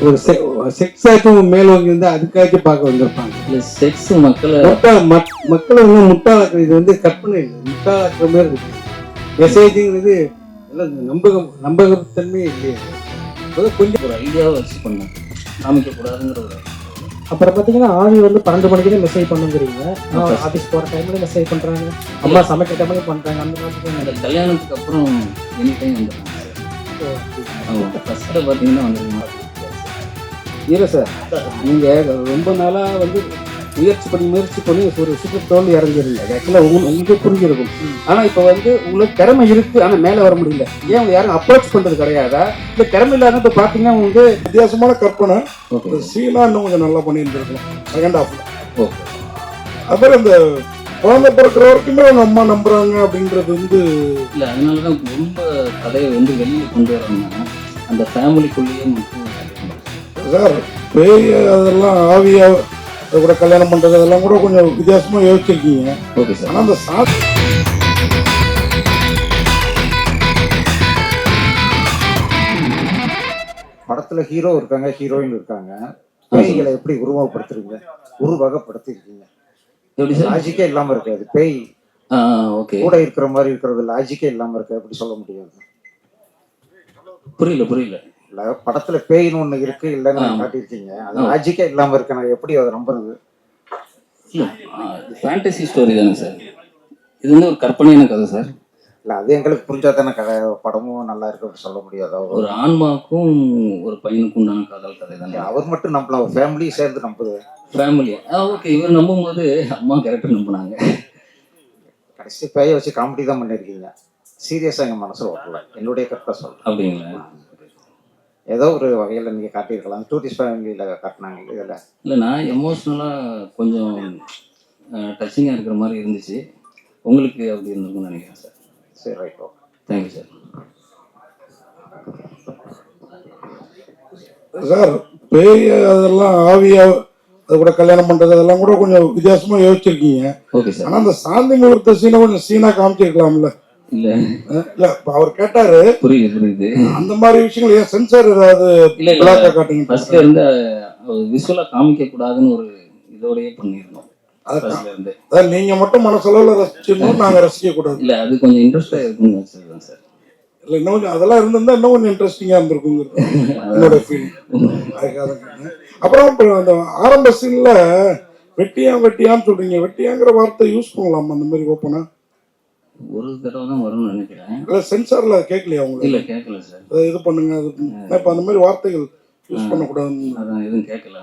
ஒரு செக்ஸ் ஆச்சும் மேல் வாங்கி இருந்தா அதுக்காச்சும் பார்க்க வந்திருப்பாங்க. இல்லை செக்ஸ் மக்களை முட்டா மக்- மக்களை வந்து முட்டாளாக்குறது இது வந்து கற்பனை இல்லை. முட்டாளாக்குற மாதிரி இருக்கு. மெசேஜுங்கிறது எல்லாம் நம்பகம் நம்பகத்தன்மையே இல்லையே. கொஞ்சம் ஒரு ஐடியாவை வச்சு பண்ணேன் காமிக்கக்கூடாதுங்கிற ஒரு அப்புறம் பார்த்தீங்கன்னா ஆவி வந்து பன்னெண்டு மணிக்கு தான் மெசேஜ் பண்ணுங்கிறீங்க. ஆஃபீஸ் போகிற டைம்ல மெசேஜ் பண்ணுறாங்க அம்மா சமைக்கிற டைம்ல பண்ணுறாங்க அந்த மாதிரி அந்த கல்யாணத்துக்கு அப்புறம் எனி டைம் வந்துடுறாங்க ஆமாம் ஃபஸ்ட்டில் பார்த்தீங்கன்னா இல்லை சார் நீங்கள் ரொம்ப நாளாக வந்து முயற்சி பண்ணி முயற்சி பண்ணி ஒரு விஷயத்தை தோல்வி இறங்கிருங்க ஆக்சுவலாக உங்களுக்கு உங்களுக்கு புரிஞ்சிருக்கும். ஆனால் இப்போ வந்து உங்களுக்கு திறமை இருக்கு ஆனால் மேலே வர முடியல. ஏன் உங்களை யாரும் அப்ரோச் பண்ணுறது கிடையாதா? இல்லை திறமை இல்லாத இப்போ பார்த்தீங்கன்னா உங்களுக்கு வித்தியாசமான கற்பனை. சீனா இன்னும் கொஞ்சம் நல்லா பண்ணியிருந்திருக்கலாம். செகண்ட் ஹாஃப்ல ஓகே. அப்புறம் இந்த குழந்தை பிறக்கிற வரைக்குமே அவங்க அம்மா நம்புறாங்க அப்படின்றது வந்து இல்லை அதனால தான் ரொம்ப கதையை வந்து வெளியில் கொண்டு வராங்க. அந்த ஃபேமிலிக்குள்ளேயே மட்டும் சார் பேய் அதெல்லாம் ஆவியா அதை கூட கல்யாணம் பண்றது அதெல்லாம் கூட கொஞ்சம் வித்தியாசமா யோசிச்சிருக்கீங்க. Okay sir. ஆனா அந்த சா படத்துல ஹீரோ இருக்காங்க ஹீரோயின் இருக்காங்க. பேய்களை எப்படி உருவகப்படுத்துறீங்க? உருவகப்படுத்திருக்கீங்க. லாஜிக்கே இல்லாம இருக்காது பேய். ஓகே. கூட இருக்கிற மாதிரி இருக்கிறது லாஜிக்கே இல்லாம இருக்கு. எப்படி சொல்ல முடியாது. புரியல புரியல. படத்துல பேய்னு ஒண்ணு இருக்கு இல்லைன்னு காட்டியிருக்கீங்க. அது லாஜிக்கே இல்லாம இருக்கு. நான் எப்படி அதை நம்புறது? ஃபேண்டசி ஸ்டோரி தானே சார். இது வந்து ஒரு கற்பனையான கதை சார். இல்ல அது எங்களுக்கு புரிஞ்சா தானே கதை. படமும் நல்லா இருக்கு சொல்ல முடியாது. அவர் ஒரு ஆன்மாக்கும் ஒரு பையனுக்கும் உண்டான காதல் கதை தானே? அவர் மட்டும் நம்பலாம் ஒரு ஃபேமிலியும் சேர்ந்து நம்புது. ஃபேமிலி ஓகே இவர் நம்பும்போது அம்மா கேரக்டர் நம்பினாங்க. கடைசி பேயை வச்சு காமெடி தான் பண்ணிருக்கீங்க. சீரியஸா எங்க மனசுல ஓட்டல. என்னுடைய கருத்தை சொல்றேன். அப்படிங்களா? ஏதோ ஒரு வகையில நீங்க காட்டியிருக்கலாம். டூரிஸ்ட் ஃபேமிலியில காட்டினாங்க இதுல. இல்லை நான் எமோஷ்னலாக கொஞ்சம் டச்சிங்காக இருக்கிற மாதிரி இருந்துச்சு. உங்களுக்கு அப்படி இருந்திருக்கும்னு நினைக்கிறேன் சார் சரி right okay thank you sir sir பேய் அதெல்லாம் ஆவியா அதை கூட கல்யாணம் பண்றது அதெல்லாம் கூட கொஞ்சம் வித்தியாசமா யோசிச்சிருக்கீங்க. ஓகே சார் ஆனா அந்த சாந்தி முகூர்த்த சீனை கொஞ்சம் சீனா காமிச்சிருக்கலாம்ல? இல்லை. இல்ல இப்ப அவர் கேட்டாரு புரியுது புரியுது. அந்த மாதிரி விஷயங்கள் ஏன் சென்சார் ஏதாவது இல்லை காட்டுங்க விஷுவலாக காமிக்க கூடாதுன்னு ஒரு இதோடயே இருந்து அதான் நீங்க மட்டும் மனசளவுல ரசிச்சிடணும் நாங்க ரசிக்க கூடாது இல்லை அது கொஞ்சம் இன்ட்ரெஸ்டாக இருக்குன்னு வச்சுருக்கேன் சார். இல்ல இன்னும் கொஞ்சம் அதெல்லாம் இருந்திருந்தா இன்னும் கொஞ்சம் இன்ட்ரெஸ்டிங்கா இருந்திருக்குங்கிறது என்னோட ஃபீலிங் அதுக்காக. அப்புறம் அந்த ஆரம்ப சீன்ல வெட்டியா வெட்டியான்னு சொல்றீங்க. வெட்டியாங்கிற வார்த்தை யூஸ் பண்ணலாமா? அந்த மாதிரி ஓப்பனா ஒரு தடவை தான் வரும்னு நினைக்கிறேன். இல்ல சென்சார்ல கேட்கலையா உங்களுக்கு? இல்லை கேட்கல சார். இது பண்ணுங்க அது. இப்ப அந்த மாதிரி வார்த்தைகள் யூஸ் பண்ணக்கூடாது அதான் எதுவும் கேட்கல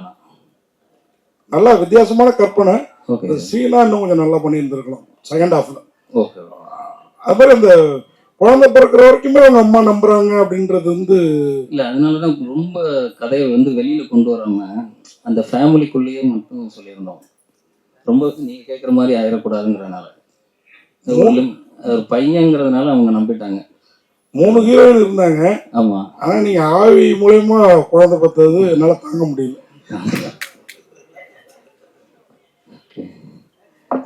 நல்லா வித்தியாசமான கற்பனை. சீனா இன்னும் கொஞ்சம் நல்லா பண்ணியிருந்திருக்கலாம் செகண்ட் ஹாஃப்ல ஓகே. அப்புறம் இந்த குழந்தை பிறக்கிற வரைக்குமே அவங்க அம்மா நம்புறாங்க அப்படின்றது வந்து இல்லை அதனால தான் ரொம்ப கதையை வந்து வெளியில் கொண்டு வராம அந்த ஃபேமிலிக்குள்ளேயே மட்டும் சொல்லியிருந்தோம். ரொம்ப நீங்கள் கேட்குற மாதிரி ஆயிடக்கூடாதுங்கிறனால ஒரு பையங்கிறதுனால அவங்க நம்பிட்டாங்க. மூணு ஹீரோயின் இருந்தாங்க. ஆமாம் ஆனா நீங்க ஆவி மூலயமா குழந்தை பார்த்தது என்னால தாங்க முடியல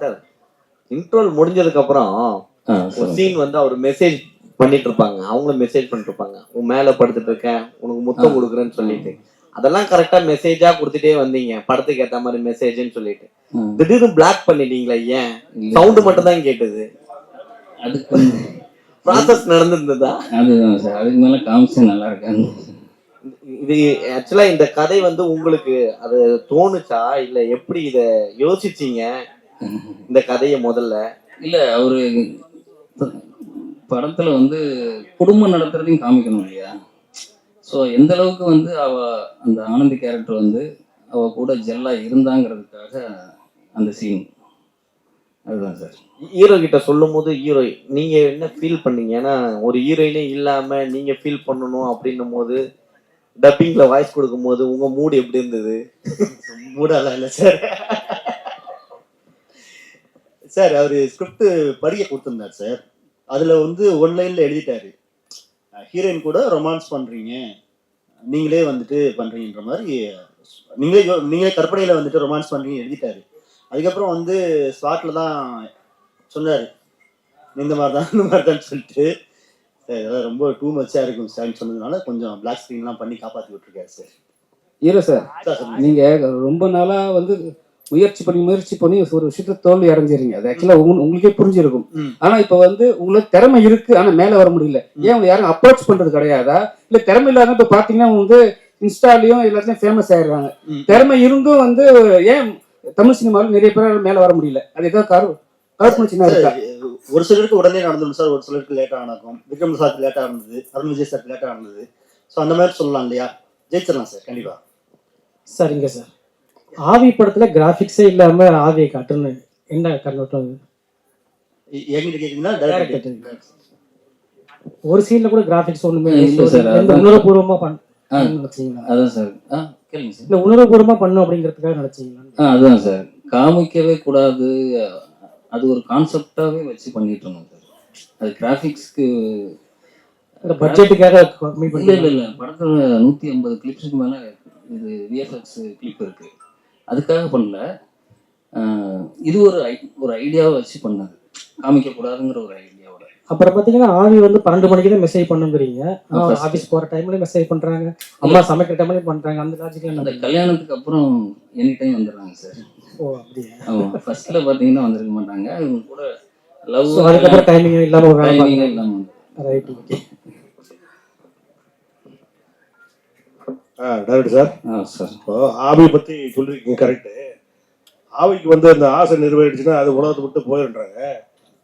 சார் இன்ட்ரோல் முடிஞ்சதுக்கு அப்புறம். சீன் வந்து அவர் மெசேஜ் பண்ணிட்டு இருப்பாங்க அவங்களும் மெசேஜ் பண்ணிட்டு இருப்பாங்க உன் மேல படுத்துட்டு இருக்கேன் உனக்கு முத்தம் கொடுக்குறேன்னு சொல்லிட்டு. அதெல்லாம் கரெக்டா மெசேஜா கொடுத்துட்டே வந்தீங்க. படத்துக்கு ஏத்த மாதிரி மெசேஜ்னு சொல்லிட்டு. திடீர்னு பிளாக் பண்ணிட்டீங்களா ஏன். சவுண்ட் மட்டும் தான் கேட்டது. அதுக்கு ப்ராசஸ் நடந்திருந்ததா? அதுதான் சார். அதுக்கு மேலே காமிச்சா நல்லா இருக்கான்னு இது ஆக்சுவலா இந்த கதை வந்து உங்களுக்கு அது தோணுச்சா? இல்ல எப்படி இத யோசிச்சீங்க? இந்த கதையை முதல்ல. இல்லை அவரு படத்துல வந்து குடும்பம் நடத்துறதையும் காமிக்கணும் இல்லையா? ஸோ எந்த அளவுக்கு வந்து அவ அந்த ஆனந்தி கேரக்டர் வந்து அவ கூட ஜெல்லா இருந்தாங்கிறதுக்காக அந்த சீன் அதுதான் சார். ஹீரோ கிட்ட சொல்லும் போது ஹீரோ நீங்க என்ன ஃபீல் பண்ணீங்க? ஏன்னா ஒரு ஹீரோயினே இல்லாம நீங்க ஃபீல் பண்ணணும் அப்படின்னும் போது டப்பிங்ல வாய்ஸ் கொடுக்கும் போது உங்க மூடு எப்படி இருந்தது? மூடலாம் இல்லை சார். சார் அவர் ஸ்கிரிப்ட் படிக்க கொடுத்துருந்தார் சார். அதில் வந்து ஒன் லைனில் எழுதிட்டாரு. ஹீரோயின் கூட ரொமான்ஸ் பண்ணுறீங்க நீங்களே வந்துட்டு பண்ணுறீங்கன்ற மாதிரி நீங்களே நீங்களே கற்பனையில் வந்துட்டு ரொமான்ஸ் பண்ணுறீங்க எழுதிட்டாரு. அதுக்கப்புறம் வந்து ஸ்பாட்டில் தான் சொன்னார். இந்த மாதிரி தான் இந்த மாதிரி தான் சொல்லிட்டு. சார் இதெல்லாம் ரொம்ப டூ மச்சா இருக்கும் சார்னு சொன்னதுனால கொஞ்சம் பிளாக் ஸ்க்ரீன்லாம் பண்ணி காப்பாற்றி விட்டுருக்காரு சார். ஹீரோ சார் சார் சொல்லுங்க. நீங்க ரொம்ப நாளா வந்து முயற்சி பண்ணி முயற்சி பண்ணி ஒரு விஷயத்த தோல்வி அடைஞ்சிருங்க அது ஆக்சுவலா உங்களுக்கே புரிஞ்சிருக்கும். ஆனா இப்ப வந்து உங்களுக்கு திறமை இருக்கு ஆனா மேல வர முடியல. ஏன் உங்களை யாரும் அப்ரோச் பண்றது கிடையாதா? இல்ல திறமை இல்லாத இப்ப பாத்தீங்கன்னா வந்து இன்ஸ்டாலயும் எல்லாத்துலயும் ஃபேமஸ் ஆயிடுறாங்க. திறமை இருந்தும் வந்து ஏன் தமிழ் சினிமாவில் நிறைய பேர் மேல வர முடியல? அது ஏதாவது கரு கருப்புச்சின்னா இருக்கா? ஒரு சிலருக்கு உடனே நடந்துடும் சார் ஒரு சிலருக்கு லேட்டாக நடக்கும். விக்ரம் சாருக்கு லேட்டாக இருந்தது அருண் விஜய் சாருக்கு லேட்டாக இருந்தது ஸோ அந்த மாதிரி சொல்லலாம் இல்லையா? ஜெயிச்சிடலாம் சார் கண்டிப்பா. சரிங்க சார். ஆவி படத்துல கிராஃபிக்ஸே இல்லாம ஆவியை காட்டுன்னு என்ன கண்ணோட்டம் அது? ஒரு சீன்ல கூட கிராஃபிக்ஸ் ஒண்ணுமே. உணர்வுபூர்வமா. நினைச்சீங்களா? அதான் சார். கேளுங்க சார். இல்ல உணர்வுபூர்வமா பண்ணும் அப்படிங்கிறதுக்காக நினைச்சீங்களா? அதுதான் சார். காமிக்கவே கூடாது. அது ஒரு கான்செப்டாவே வச்சு பண்ணிட்டு இருந்தோம் சார். அது கிராஃபிக்ஸ்க்கு இந்த பட்ஜெட்டுக்காக கம்மி இல்ல பண்ணி இல்ல இல்ல. படத்துல நூத்தி ஐம்பது கிளிப்ஸுக்கு மேல இது விஎஃப்எக்ஸ் கிளிப் இருக்கு. அதுக்காக பண்ணல. இது ஒரு ஒரு ஐடியாவை வச்சு பண்ணது காமிக்க கூடாதுங்கிற ஒரு ஐடியாவோட அப்புறம் பாத்தீங்கன்னா ஆவி வந்து பன்னெண்டு மணிக்கு தான் மெசேஜ் பண்ணுங்கிறீங்க. ஆபீஸ் போற டைம்ல மெசேஜ் பண்றாங்க. அம்மா சமைக்கிற டைம்ல பண்றாங்க. அந்த லாஜிக்ல அந்த கல்யாணத்துக்கு அப்புறம் எனி டைம் வந்துடுறாங்க சார் ஓ அப்படியா? ஆமா ஃபர்ஸ்ட்ல பாத்தீங்கன்னா வந்திருக்க மாட்டாங்க. இவங்க கூட லவ் அதுக்கப்புறம் டைமிங் இல்லாம டைமிங்கே இல்லாம. Right okay director sir. ஆ சார். இப்போ ஆவி பத்தி சொல்லிருக்கீங்க கரெக்ட் ஆவிக்கு வந்து அந்த ஆசை நிறைவேறிடுச்சுன்னா அது உலகத்தை விட்டு போயிடுறாங்க.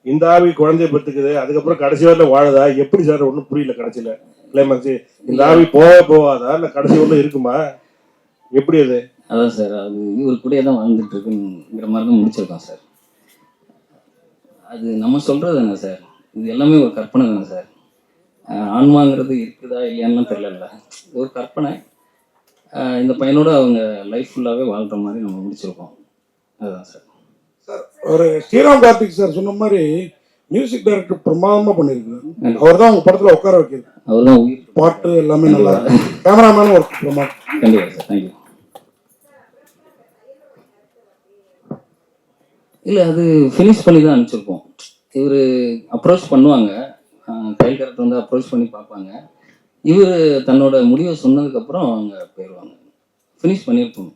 இந்த ஆவி குழந்தைய பெற்றுக்குது அதுக்கப்புறம் கடைசி வரல வாழுதா? எப்படி சார்? ஒன்றும் புரியல கடைசியில. கிளைமாக்ஸ் இந்த ஆவி போக போகாதா? இல்ல கடைசி ஒன்றும் இருக்குமா? எப்படி அது? அதான் சார் அது இவர் கூடயே தான் வாழ்ந்துட்டு இருக்குங்கிற மாதிரி தான் முடிச்சிருக்கோம் சார். அது நம்ம சொல்றது தானே சார்? இது எல்லாமே ஒரு கற்பனை தானே சார். ஆன்மாங்கிறது இருக்குதா இல்லையான்லாம் தெரியல ஒரு கற்பனை இந்த பையனோட அவங்க லைஃப் ஃபுல்லாகவே வாழ்ற மாதிரி நம்ம முடிச்சிருக்கோம். அதுதான் சார் சார் ஒரு ஸ்ரீராம் கார்த்திக் சார் சொன்ன மாதிரி மியூசிக் டைரக்டர் பிரமாதமா பண்ணிருக்காரு. அவர் தான் உங்க படத்துல உட்கார வைக்கிறது. அவர் தான் பாட்டு எல்லாமே நல்லா இருக்கு. கேமராமேனும் ஒர்க் பிரமாதம் கண்டிப்பாக சார் தேங்க்யூ இல்லை அது ஃபினிஷ் பண்ணி தான் அனுப்பிச்சிருப்போம் இவர் அப்ரோச் பண்ணுவாங்க. கைல் கரெக்ட் வந்து அப்ரோச் பண்ணி பார்ப்பாங்க. இவர் தன்னோட முடிவை சொன்னதுக்கப்புறம் அவங்க போயிடுவாங்க ஃபினிஷ் பண்ணியிருப்போம்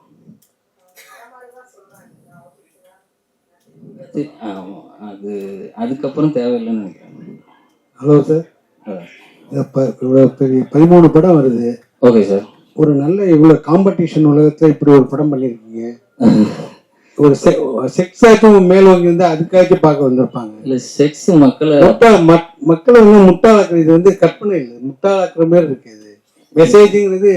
அது ஆமாம் அது அதுக்கப்புறம் தேவையில்லைன்னு நினைக்கிறேன். Hello sir. இவ்வளோ பெரிய பதிமூணு படம் வருது. ஓகே சார் ஒரு நல்ல இவ்வளோ காம்படிஷன் உலகத்தில் இப்படி ஒரு படம் பண்ணியிருக்கீங்க ஒரு செக்ஸ் ஆச்சும் மேல் வாங்கி இருந்தால் அதுக்காச்சும் பார்க்க வந்திருப்பாங்க. இல்லை செக்ஸ் மக்களை மக்களை வந்து முட்டாளாக்குறது இது வந்து கற்பனை இல்லை. முட்டாளாக்குற மாதிரி இருக்கு இது. மெசேஜுங்கிறது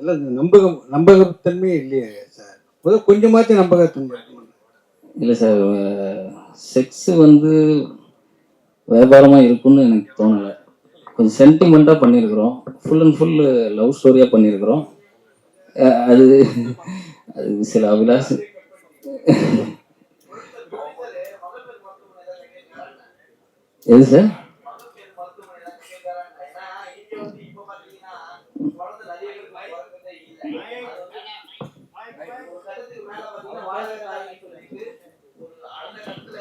எல்லாம் நம்பகம் நம்பகத்தன்மையே இல்லையே சார். முதல் கொஞ்சமாச்சும் நம்பகத்தன்மை. இல்லை சார் செக்ஸ் வந்து வியாபாரமாக இருக்கும்னு எனக்கு தோணலை. கொஞ்சம் சென்டிமெண்ட்டாக பண்ணியிருக்கிறோம். ஃபுல் அண்ட் ஃபுல் லவ் ஸ்டோரியாக பண்ணியிருக்கிறோம். அது அது சில அபிலாஷ் எது சார்?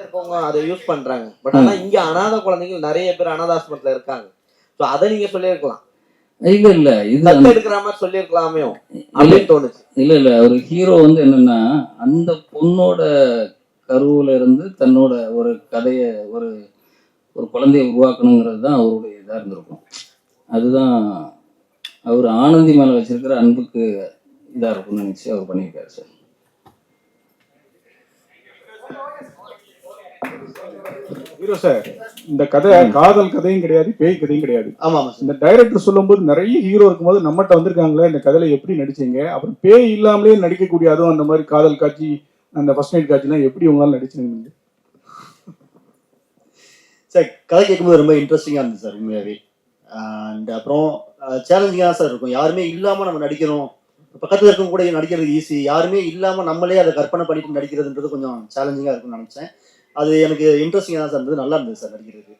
இருக்கவங்க அதை யூஸ் பண்றாங்க. பட் ஆனா இங்க அனாதை குழந்தைகள் நிறைய பேர் அனாதாசிரமத்துல இருக்காங்க. சோ அதை நீங்க சொல்லியிருக்கலாம். இல்லை இல்லை இது எடுக்கிற மாதிரி சொல்லியிருக்கலாமே அப்படின்னு தோணுச்சு. இல்ல இல்ல ஒரு ஹீரோ வந்து என்னன்னா அந்த பொண்ணோட கருவுல இருந்து தன்னோட ஒரு கதைய ஒரு ஒரு குழந்தைய உருவாக்கணுங்கிறது தான் அவருடைய இதா இருந்திருக்கும். அதுதான் அவர் ஆனந்தி மேல வச்சிருக்கிற அன்புக்கு இதா இருக்கும்னு நினைச்சு அவர் பண்ணியிருக்காரு சார். ஹீரோ சார் இந்த கதை காதல் கதையும் கிடையாது பேய் கதையும் கிடையாது. ஆமா இந்த டைரக்டர் சொல்லும்போது நிறைய ஹீரோ இருக்கும்போது நம்மகிட்ட வந்திருக்காங்களே இந்த கதையில எப்படி நடிச்சீங்க? அப்புறம் பேய் இல்லாமலே நடிக்கக்கூடிய அதுவும் அந்த மாதிரி காதல் காட்சி அந்த ஃபர்ஸ்ட் நைட் காட்சிலாம் எப்படி உங்களால நடிச்சிருந்தீங்க சார் கதை கேட்கும்போது ரொம்ப இன்ட்ரெஸ்டிங்காக இருந்தது சார் உண்மையாகவே அண்ட் அப்புறம் சேலஞ்சிங்காக சார் இருக்கும். யாருமே இல்லாமல் நம்ம நடிக்கிறோம். பக்கத்தில் இருக்கவங்க கூட நடிக்கிறது ஈஸி யாருமே இல்லாமல் நம்மளே அதை கற்பனை பண்ணிட்டு நடிக்கிறதுன்றது கொஞ்சம் சேலஞ்சிங்காக இருக்கும்னு நினச்சேன். அது எனக்கு இன்ட்ரெஸ்டிங்காக தான் சார் இருந்தது. நல்லா இருந்தது சார் நடிக்கிறது